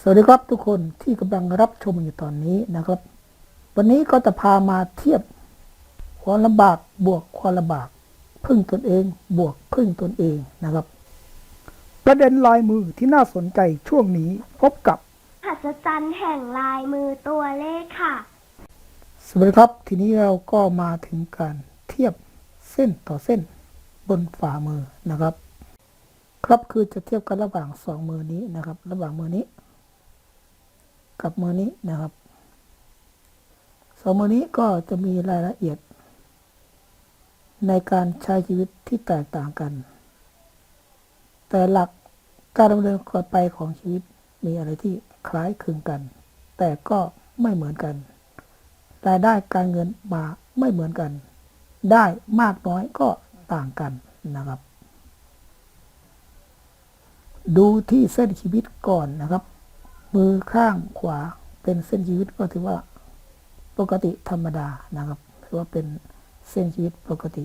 สวัสดีครับทุกคนที่กำลังรับชมอยู่ตอนนี้นะครับ วันนี้ก็จะพามาเทียบความลำบากบวกความลำบาก พึ่งตนเอง บวกพึ่งตนเองนะครับ ประเด็นลายมือที่น่าสนใจช่วงนี้พบกับหัศจรรย์แห่งลายมือตัวเลขค่ะ สวัสดีครับ ทีนี้เราก็มาถึงการเทียบเส้นต่อเส้นบนฝ่ามือนะครับ ครับคือจะเทียบกันระหว่างสองมือนี้นะครับ ระหว่างมือนี้ กับมือนี้นะครับสองมือนี้ก็จะมีรายละเอียด ในการใช้ชีวิตที่แตกต่างกัน แต่หลักการดำเนินไปของชีวิตมีอะไรที่คล้ายคลึงกัน แต่ก็ไม่เหมือนกัน รายได้การเงินมาไม่เหมือนกัน ได้มากน้อยก็ต่างกันนะครับ ดูที่เส้นชีวิตก่อนนะครับ มือข้างขวาเป็นเส้นชีวิตก็ถือว่าปกติธรรมดานะครับถือว่าเป็นเส้นชีวิตปกติ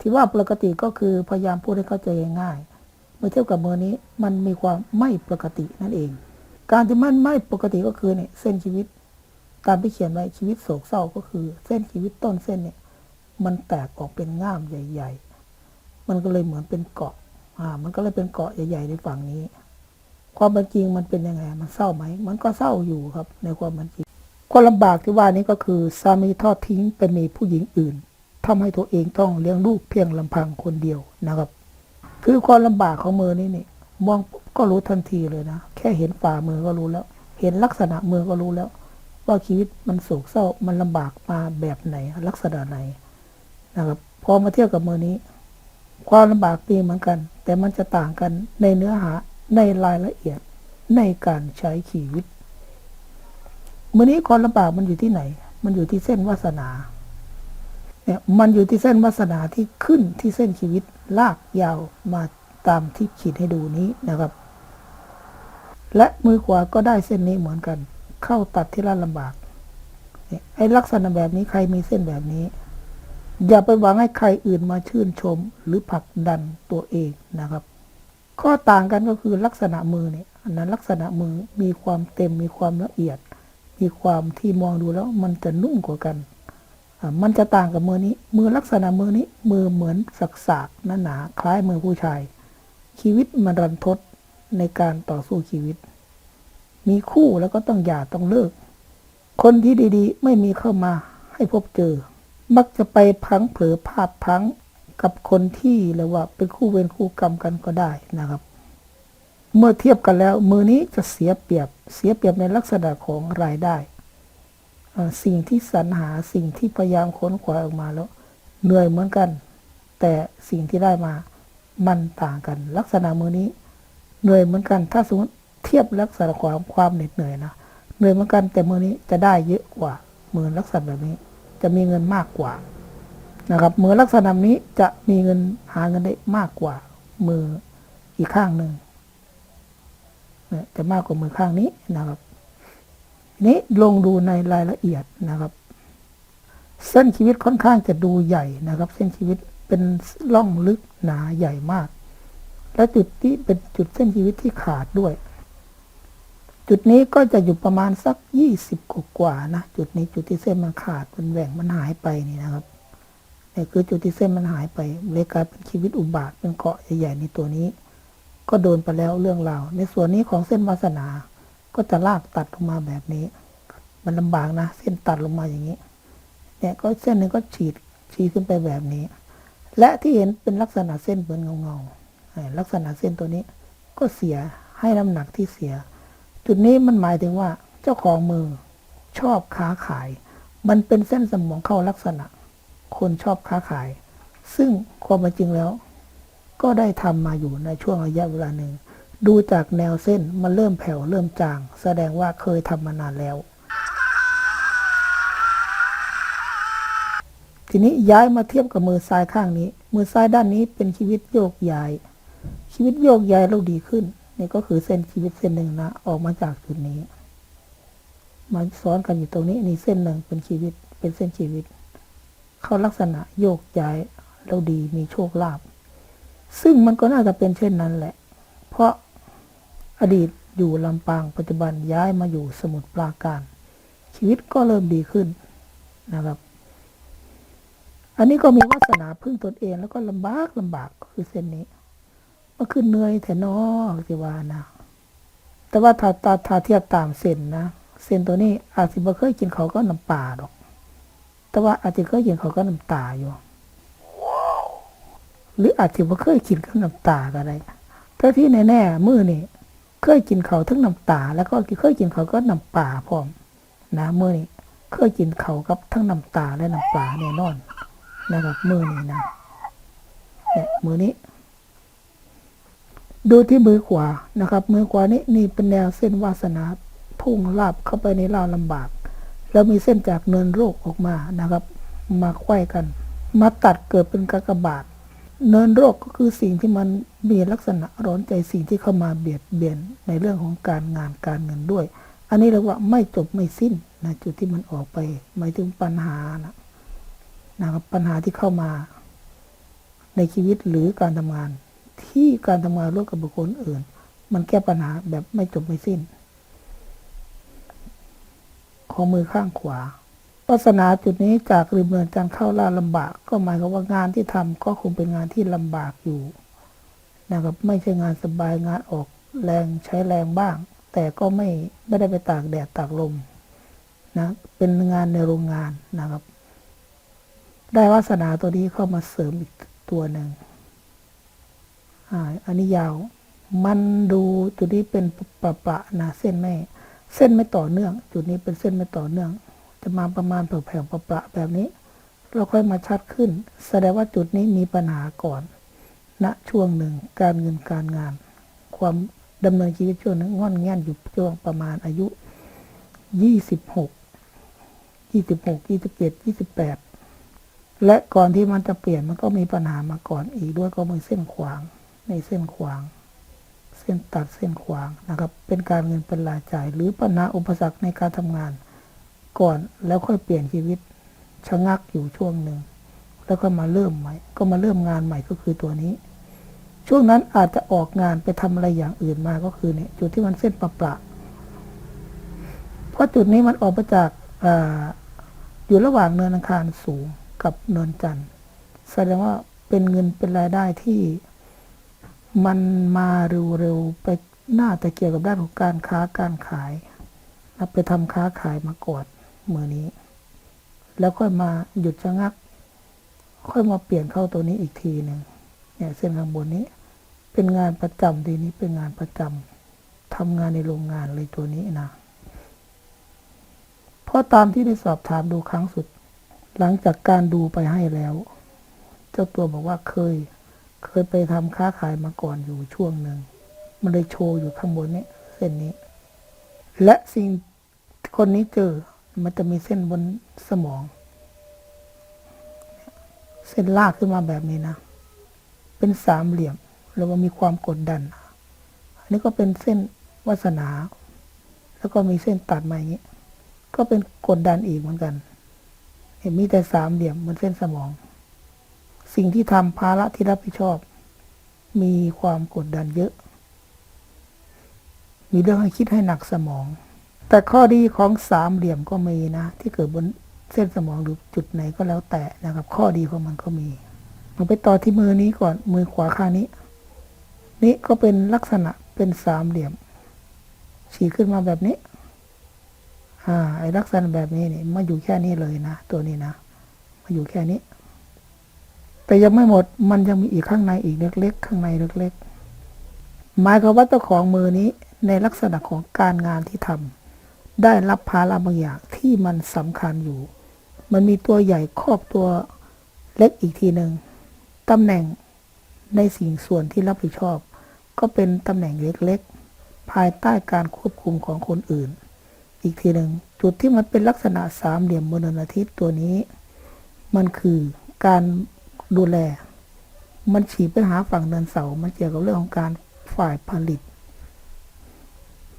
ที่ว่าปกติก็คือพยายามพูดให้เข้าใจง่ายเมื่อเทียบกับมือนี้มันมีความไม่ปกตินั่นเอง การที่มันไม่ปกติก็คือเนี่ยเส้นชีวิตตามที่เขียนไว้ชีวิตโศกเศร้าก็คือ เส้นชีวิตต้นเส้นเนี่ย มันแตกออกเป็นง่ามใหญ่ ๆ มันก็เลยเหมือนเป็นเกาะอ่ามันก็เลยเป็นเกาะใหญ่ ๆ ในฝั่งนี้ ความเป็นจริงมันเป็นยังไง มันเศร้าไหม มันก็เศร้าอยู่ครับ ในความเป็นจริงความลำบากที่ว่านี้ก็คือสามีทอดทิ้งไปมีผู้หญิงอื่นทำให้ตัวเองต้องเลี้ยงลูกเพียงลำพังคนเดียวนะครับ คือความลำบากของมือนี้นี่มองปุ๊บก็รู้ทันทีเลยนะ แค่เห็นฝ่ามือก็รู้แล้ว เห็นลักษณะมือก็รู้แล้ว ว่าชีวิตมันโศกเศร้า มันลำบากมาแบบไหน ลักษณะไหนนะครับ พอมาเที่ยบกับมือนี้ ความลำบากมีเหมือนกัน แต่มันจะต่างกันในเนื้อหา ในรายละเอียดในการใช้ชีวิตมือนี้ความลำบากมันอยู่ที่ไหน มันอยู่ที่เส้นวาสนาเนี่ยมันอยู่ที่เส้นวาสนาที่ขึ้นที่เส้นชีวิตลากยาวมาตามที่ขีดให้ดูนี้นะครับ และมือขวาก็ได้เส้นนี้เหมือนกัน เข้าตัดที่ละลำบากเนี่ยไอ้ลักษณะแบบนี้ใครมีเส้นแบบนี้ อย่าไปหวังให้ใครอื่นมาชื่นชมหรือผลักดันตัวเองนะครับ ข้อต่างกันก็คือลักษณะมือเนี่ยอันนั้นลักษณะมือมีความเต็มมีความละเอียด มีความที่มองดูแล้วมันจะนุ่มกว่ากัน มันจะต่างกับมือนี้ มือลักษณะมือนี้มือเหมือนสักสากๆหนาคล้ายมือผู้ชาย ชีวิตมันรันทดในการต่อสู้ชีวิต มีคู่แล้วก็ต้องหย่าต้องเลิก คนที่ดีๆ ไม่มีเข้ามาให้พบเจอ มักจะไปพังเผลอพลาดพัง กับคนที่เรียกว่าเป็นคู่เวรคู่กรรมกันก็ได้นะครับ เมื่อเทียบกันแล้ว มือนี้จะเสียเปรียบ เสียเปรียบในลักษณะของรายได้ สิ่งที่สรรหาสิ่งที่พยายามค้นคว้าออกมาแล้ว เหนื่อยเหมือนกัน แต่สิ่งที่ได้มามันต่างกัน ลักษณะมือนี้ เหนื่อยเหมือนกัน ถ้าสมมติเทียบลักษณะความความเหน็ดเหนื่อยนะเหนื่อยเหมือนกันแต่มือนี้จะได้เยอะกว่ามือลักษณะแบบนี้ จะมีเงินมากกว่า นะครับมือลักษณะนี้จะมีเงินหาเงินได้มากกว่ามืออีกข้างหนึ่งเนี่ยจะมากกว่ามือข้างนี้นะครับนี้ลงดูในรายละเอียดนะครับ เส้นชีวิตค่อนข้างจะดูใหญ่นะครับ เส้นชีวิตเป็นร่องลึกหนาใหญ่มาก และจุดที่เป็นจุดเส้นชีวิตที่ขาดด้วย จุดนี้ก็จะอยู่ประมาณสักยี่สิบกว่าๆนะจุดนี้จุดที่เส้นมันขาดมันแหว่งมันหายไปนี่นะครับ นี่คือจุดที่เส้นมันหายไปเลยกลายเป็นชีวิตอุบาทเป็นเกาะใหญ่ๆในตัวนี้ ก็โดนไปแล้วเรื่องราวในส่วนนี้ของเส้นวาสนา ก็จะลากตัดลงมาแบบนี้ มันลำบากนะ เส้นตัดลงมาอย่างนี้ เนี่ยก็เส้นหนึ่งก็ฉีดฉีดขึ้นไปแบบนี้ และที่เห็นเป็นลักษณะเส้นเหมือนเงาๆลักษณะเส้นตัวนี้ก็เสียให้น้ำหนักที่เสีย จุดนี้มันหมายถึงว่าเจ้าของมือชอบค้าขาย มันเป็นเส้นสมองเข้าลักษณะ คนชอบค้าขาย ซึ่งความเป็นจริงแล้ว ก็ได้ทำมาอยู่ในช่วงระยะเวลาหนึ่ง ดูจากแนวเส้นมันเริ่มแผ่วเริ่มจาง แสดงว่าเคยทำมานานแล้ว ทีนี้ย้ายมาเทียบกับมือซ้ายข้างนี้ มือซ้ายด้านนี้เป็นชีวิตโยกย้าย ชีวิตโยกย้ายเราดีขึ้น นี่ก็คือเส้นชีวิตเส้นหนึ่งนะ ออกมาจากจุดนี้มาซ้อนกันอยู่ตรงนี้นี่เส้นหนึ่งเป็นชีวิตเป็นเส้นชีวิต เข้าลักษณะโยกย้ายเราดีมีโชคลาภซึ่งมันก็น่าจะเป็นเช่นนั้นแหละ เพราะอดีตอยู่ลำปางปัจจุบันย้ายมาอยู่สมุทรปราการ ชีวิตก็เริ่มดีขึ้นนะครับ อันนี้ก็มีวาสนาพึ่งตนเองแล้วก็ลำบากลำบากคือเส้นนี้ก็คือเหนื่อยแต่นอสิวานะแต่ว่าถ้าถ้าเทียบตามเส้นนะเส้นตัวนี้อาจจะบ่เคยกินเขาก็น้ำปลาดอก แต่ว่าอาจจะเคยกินเขาก็น้ำตาอยู่ หรืออาจจะบ่เคยกินกับน้ำตาก็ได้แต่ที่แน่ๆมือนี่เคยกินเขาทั้งน้ำตา แล้วก็เคยกินเขาก็น้ำปลาพร้อมนะมือนี้เคยกินเขากับทั้งน้ำตาและน้ำปลาแน่นอนนะครับมือนี้นะเนี่ยมือนี้ ดูที่มือขวานะครับ มือขวานี้นี่เป็นแนวเส้นวาสนาพุ่งลาบเข้าไปในราวลำบาก แล้วมีเส้นจากเนินโรคออกมานะครับ มาไขว้กัน มาตัดเกิดเป็นกากบาท เนินโรคก็คือสิ่งที่มันมีลักษณะร้อนใจสิ่งที่เข้ามาเบียดเบียนในเรื่องของการงานการเงินด้วย อันนี้เรียกว่าไม่จบไม่สิ้นนะจุดที่มันออกไปหมายถึงปัญหานะนะครับปัญหาที่เข้ามา ในชีวิตหรือการทำงาน ที่การทำงานร่วมกับบุคคลอื่น มันแก้ปัญหาแบบไม่จบไม่สิ้น ของมือข้างขวาลักษณะจุดนี้จากริมเนินจันทร์เข้าล่าลำบาก ก็หมายความว่างานที่ทำก็คงเป็นงานที่ลำบากอยู่นะครับไม่ใช่งานสบายงานออกแรงใช้แรงบ้าง แต่ก็ไม่ไม่ได้ไปตากแดดตากลมนะเป็นงานในโรงงานนะครับ ได้วาสนาตัวนี้เข้ามาเสริมอีกตัวหนึ่งอ่าอันนี้ยาว มันดูจุดนี้เป็นปะปะนะเส้นไม่ เส้นไม่ต่อเนื่อง จุดนี้เป็นเส้นไม่ต่อเนื่อง จะมาประมาณแผ่วๆประปะแบบนี้ เราค่อยมาชัดขึ้น แสดงว่าจุดนี้มีปัญหาก่อนณช่วงหนึ่งการเงินการงาน ความดำเนินชีวิตช่วงนั้นงอนแง่นอยู่ช่วงประมาณอายุยี่สิบหกยี่สิบหกยี่สิบเจ็ดยี่สิบแปดและก่อนที่มันจะเปลี่ยนมันก็มีปัญหามาก่อนอีกด้วยก็มีเส้นขวางในเส้นขวาง เส้นตัดเส้นขวางนะครับ เป็นการเงินเป็นรายจ่าย หรือปัญหาอุปสรรคในการทำงาน ก่อนแล้วค่อยเปลี่ยนชีวิตชะงักอยู่ช่วงหนึ่งแล้วก็มาเริ่มใหม่ ก็มาเริ่มงานใหม่ก็คือตัวนี้ ช่วงนั้นอาจจะออกงานไปทำอะไรอย่างอื่นมาก็คือเนี่ยจุดที่มันเส้นประประเพราะจุดนี้มันออกมาจากออยู่ระหว่างเนินอังคารสูงกับเนินจันทร์แสดงว่าเป็นเงินเป็นรายได้ที่ มันมาเร็วๆไปน่าจะเกี่ยวกับด้านของการค้าการขายนะไปทำค้าขายมาก่อนเมื่อนี้ แล้วค่อยมาหยุดชะงัก ค่อยมาเปลี่ยนเข้าตัวนี้อีกทีหนึ่งเนี่ยเส้นข้างบนนี้ เป็นงานประจำทีนี้เป็นงานประจำทำงานในโรงงานเลยตัวนี้นะเพราะตามที่ได้สอบถามดูครั้งสุด หลังจากการดูไปให้แล้ว เจ้าตัวบอกว่าเคย เคยไปทำค้าขายมาก่อนอยู่ช่วงหนึ่ง มันเลยโชว์อยู่ข้างบนนี้เส้นนี้ และสิ่งคนนี้เจอ มันจะมีเส้นบนสมอง เส้นลากขึ้นมาแบบนี้นะ เป็นสามเหลี่ยม แล้วก็มีความกดดัน อันนี้ก็เป็นเส้นวาสนา แล้วก็มีเส้นตัดมาอย่างนี้ ก็เป็นกดดันอีกเหมือนกัน เห็นมีแต่สามเหลี่ยมบนเส้นสมอง สิ่งที่ทำภาระที่รับผิดชอบ มีความกดดันเยอะ มีเรื่องให้คิดให้หนักสมอง แต่ข้อดีของสามเหลี่ยมก็มีนะ ที่เกิดบนเส้นสมองหรือจุดไหนก็แล้วแต่นะครับ ข้อดีของมันก็มีมาไปต่อที่มือนี้ก่อนมือขวาข้างนี้ นี่ก็เป็นลักษณะเป็นสามเหลี่ยม ฉีกขึ้นมาแบบนี้อ่าไอลักษณะแบบนี้นี่มาอยู่แค่นี้เลยนะ ตัวนี้นะมาอยู่แค่นี้ แต่ยังไม่หมดมันยังมีอีกข้างในอีกเล็กๆข้างในเล็กๆหมายความว่าเจ้าของมือนี้ในลักษณะของการงานที่ทำได้รับภาระบางอย่างที่มันสำคัญอยู่ มันมีตัวใหญ่ครอบตัวเล็กอีกทีหนึ่งตำแหน่งในสิ่งส่วนที่รับผิดชอบ ก็เป็นตำแหน่งเล็กๆ ภายใต้การควบคุมของคนอื่น อีกทีหนึ่งจุดที่มันเป็นลักษณะสามเหลี่ยมบนดวงอาทิตย์ตัวนี้ มันคือการ ดูแล มันฉีกไปหาฝั่งเนินเสา มันเกี่ยวกับเรื่องของการฝ่ายผลิต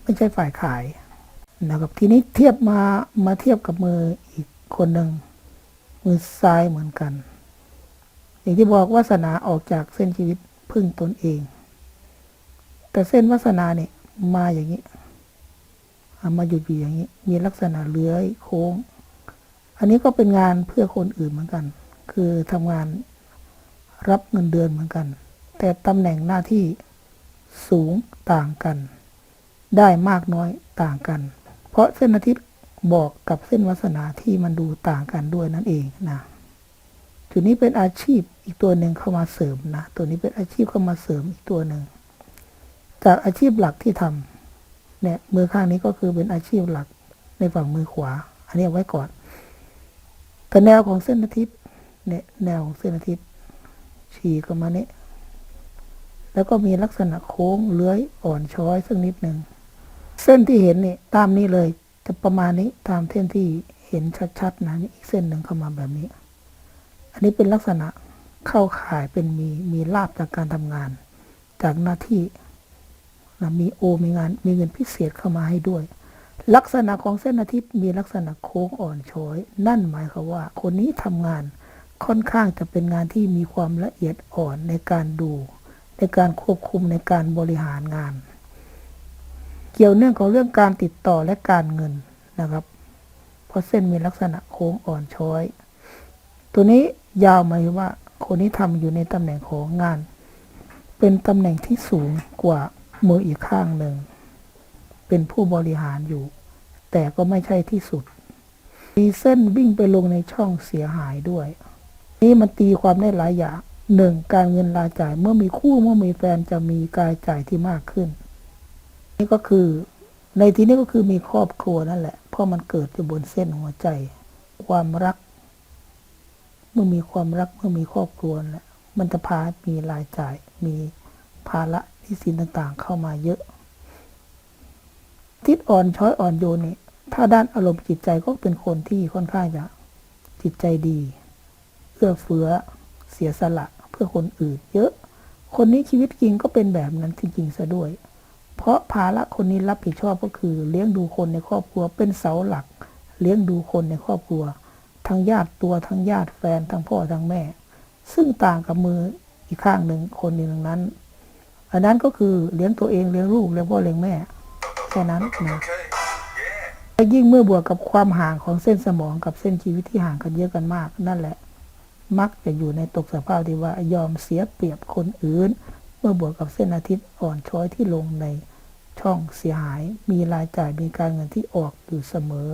ไม่ใช่ฝ่ายขายนะครับทีนี้เทียบมามาเทียบกับมืออีกคนหนึ่งมือซ้ายเหมือนกัน อย่างที่บอกวาสนาออกจากเส้นชีวิตพึ่งตนเอง แต่เส้นวาสนาเนี่ยมาอย่างนี้มาหยุดอยู่อย่างนี้ มีลักษณะเลื้อยโค้ง อันนี้ก็เป็นงานเพื่อคนอื่นเหมือนกัน คือทำงาน รับเงินเดือนเหมือนกัน แต่ตำแหน่งหน้าที่สูงต่างกัน ได้มากน้อยต่างกัน เพราะเส้นอาทิตย์บอกกับเส้นวาสนาที่มันดูต่างกันด้วยนั่นเองนะจุดนี้เป็นอาชีพอีกตัวหนึ่งเข้ามาเสริมนะตัวนี้เป็นอาชีพเข้ามาเสริมอีกตัวหนึ่งจากอาชีพหลักที่ทำเนี่ยมือข้างนี้ก็คือเป็นอาชีพหลักในฝั่งมือขวา อันนี้ไว้ก่อนแต่แนวของเส้นอาทิตย์เนี่ยแนวของเส้นอาทิตย์ ฉีกออกมาเนี่ยแล้วก็มีลักษณะโค้งเลื้อยอ่อนช้อยสักนิดหนึ่ง เส้นที่เห็นนี่ตามนี้เลย จะประมาณนี้ตามเส้นที่เห็นชัดๆนะนี่อีกเส้นหนึ่งเข้ามาแบบนี้ อันนี้เป็นลักษณะเข้าข่ายเป็นมีมีลาบจากการทำงาน จากหน้าที่นะมีโอมีงานมีเงินพิเศษเข้ามาให้ด้วย ลักษณะของเส้นอาทิตย์มีลักษณะโค้งอ่อนช้อย นั่นหมายความว่า คนนี้ทำงาน ค่อนข้างจะเป็นงานที่มีความละเอียดอ่อนในการดู ในการควบคุมในการบริหารงาน เกี่ยวเนื่องของเรื่องการติดต่อและการเงินนะครับ เพราะเส้นมีลักษณะโค้งอ่อนช้อย ตัวนี้ยาวหมายว่า คนนี้ทำอยู่ในตำแหน่งของงาน เป็นตำแหน่งที่สูงกว่ามืออีกข้างหนึ่ง เป็นผู้บริหารอยู่ แต่ก็ไม่ใช่ที่สุดมีเส้นวิ่งไปลงในช่องเสียหายด้วย นี่มันตีความได้หลายอย่างหนึ่งการเงินรายจ่ายเมื่อมีคู่เมื่อมีแฟนจะมีกายจ่ายที่มากขึ้น นี่ก็คือ ในที่นี้ก็คือมีครอบครัวนั่นแหละ เพราะมันเกิดอยู่บนเส้นหัวใจ ความรัก เมื่อมีความรักเมื่อมีครอบครัวแหละมันจะพามีรายจ่าย มีภาระหนี้สินต่างๆ เข้ามาเยอะ ทิศอ่อนช้อยอ่อนโยนนี่ถ้าด้านอารมณ์จิตใจก็เป็นคนที่ค่อนข้างจะจิตใจดี อื้อเฟื้อ เสียสละเพื่อคนอื่น เยอะ คนนี้ชีวิตจริงก็เป็นแบบนั้นจริงๆซะด้วย เพราะภาระคนนี้รับผิดชอบก็คือเลี้ยงดูคนในครอบครัวเป็นเสาหลัก เลี้ยงดูคนในครอบครัว ทั้งญาติตัวทั้งญาติแฟนทั้งพ่อทั้งแม่ ซึ่งต่างกับมืออีกข้างหนึ่งคนหนึ่งนั้น อันนั้นก็คือเลี้ยงตัวเองเลี้ยงลูกเลี้ยงพ่อเลี้ยงแม่แค่นั้นนะและยิ่งเมื่อบวกกับความห่างของเส้นสมองกับเส้นชีวิตที่ห่างกันเยอะกันมาก นั่นแหละ มักจะอยู่ในตกสภาพที่ว่ายอมเสียเปรียบคนอื่น เมื่อบวกกับเส้นอาทิตย์อ่อนช้อยที่ลงในช่องเสียหาย มีรายจ่ายมีการเงินที่ออกอยู่เสมอ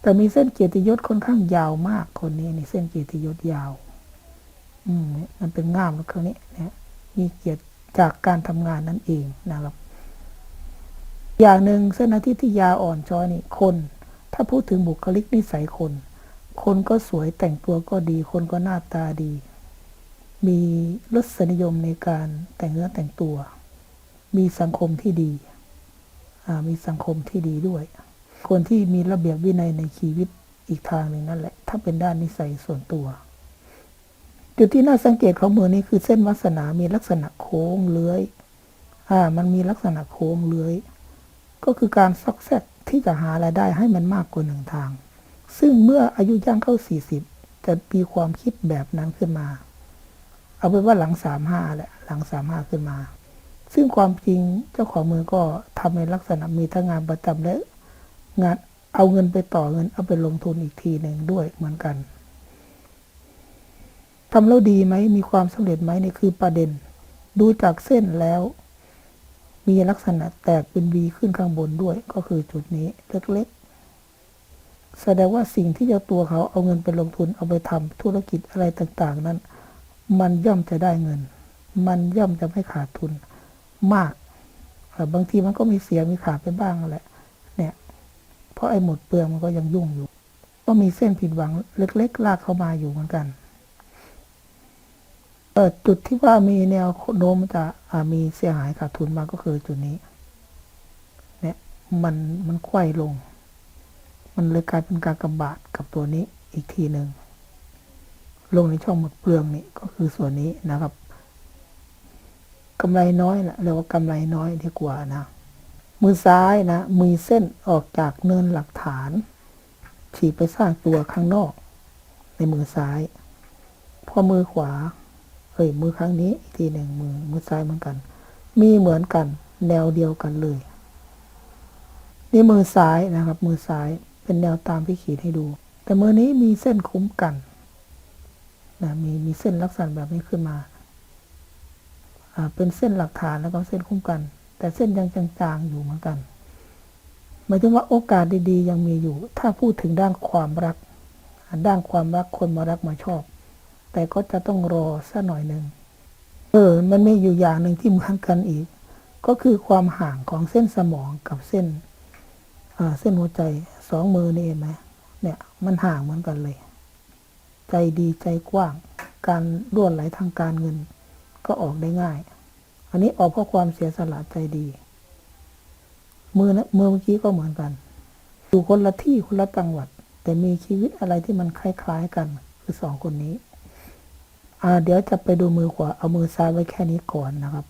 แต่มีเส้นเกียรติยศค่อนข้างยาวมากคนนี้นี่เส้นเกียรติยศยาว อืมมันเป็นง่ามแล้วคราวนี้นี่ยมีเกียรติจากการทำงานนั่นเองนะครับ อย่างหนึ่งเส้นอาทิตย์ที่ยาวอ่อนช้อยนี่คน ถ้าพูดถึงบุคลิกนิสัยคน คนก็สวยแต่งตัวก็ดี คนก็หน้าตาดี มีรสนิยมในการแต่งเนื้อแต่งตัว มีสังคมที่ดีมีสังคมที่ดีด้วย คนที่มีระเบียบวินัยในชีวิตอีกทางหนึ่งนั่นแหละ ถ้าเป็นด้านนิสัยส่วนตัว จุดที่น่าสังเกตของมือนี้คือเส้นวาสนา มีลักษณะโค้งเลื้อย อ่า มันมีลักษณะโค้งเลื้อย ก็คือการซอกแซกที่จะหารายได้ให้มันมากกว่าหนึ่งทาง ซึ่งเมื่ออายุย่างเข้าสี่สิบจะมีความคิดแบบนั้นขึ้นมา เอาเป็นว่าหลังสามห้าแหละ หลังสามห้าขึ้นมา ซึ่งความจริงเจ้าของมือก็ทำในลักษณะมีทั้งงานประจำและงานเอาเงินไปต่อเงินเอาไปลงทุนอีกทีหนึ่งด้วยเหมือนกันทำแล้วดีไหมมีความสำเร็จไหมนี่คือประเด็น ดูจากเส้นแล้ว มีลักษณะแตกเป็นวีขึ้นข้างบนด้วยก็คือจุดนี้เล็กๆ แสดงว่าสิ่งที่เจ้าตัวเขาเอาเงินไปลงทุนเอาไปทำธุรกิจอะไรต่างๆ นั้น มันย่อมจะได้เงิน มันย่อมจะไม่ขาดทุนมากเอ่บางทีมันก็มีเสียมีขาดไปบ้างแหละ เนี่ย เพราะไอ้หมดเปลืองมันก็ยังยุ่งอยู่ ก็มีเส้นผิดหวังเล็ก ๆ ลากเข้ามาอยู่เหมือนกันเออจุดที่ว่ามีแนวโน้มจะมีเสียหายขาดทุนมาก็คือจุดนี้ เนี่ย มันมันไขว้ลง มันเลยกลายเป็นการกระบาดกับตัวนี้อีกทีหนึ่งลงในช่องหมดเปลืองนี่ก็คือส่วนนี้นะครับกำไรน้อยแหละเรียกว่ากำไรน้อยดีกว่านะ มือซ้ายนะ มีเส้นออกจากเนินหลักฐาน ฉีกไปสร้างตัวข้างนอก ในมือซ้าย พอมือขวาเอ้ยมือข้างนี้อีกทีหนึ่งมือมือซ้ายเหมือนกัน มีเหมือนกัน แนวเดียวกันเลย นี่มือซ้ายนะครับ มือซ้าย เป็นแนวตามที่ขีดให้ดู แต่มือนี้มีเส้นคุ้มกันนะมีมีเส้นลักษณะแบบนี้ขึ้นมาอ่าเป็นเส้นหลักฐานแล้วก็เส้นคุ้มกัน แต่เส้นยังจางๆอยู่เหมือนกันหมายถึงว่าโอกาสดีๆ ยังมีอยู่ ถ้าพูดถึงด้านความรัก ด้านความรักคนมารักมาชอบ แต่ก็จะต้องรอสักหน่อยหนึ่งเออ มันมีอยู่อย่างหนึ่งที่เหมือนกันอีก ก็คือความห่างของเส้นสมองกับเส้นเส้นหัวใจ สองมือนี่เห็นไหมเนี่ยมันห่างเหมือนกันเลย ใจดีใจกว้าง การร่วนไหลทางการเงิน ก็ออกได้ง่าย อันนี้ออกเพราะความเสียสละใจดี มือนะมือเมื่อกี้ก็เหมือนกันอยู่คนละที่คนละจังหวัด แต่มีชีวิตอะไรที่มันคล้าย ๆกัน คือสองคนนี้ อ่า เดี๋ยวจะไปดูมือขวาเอามือซ้ายไว้แค่นี้ก่อนนะครับ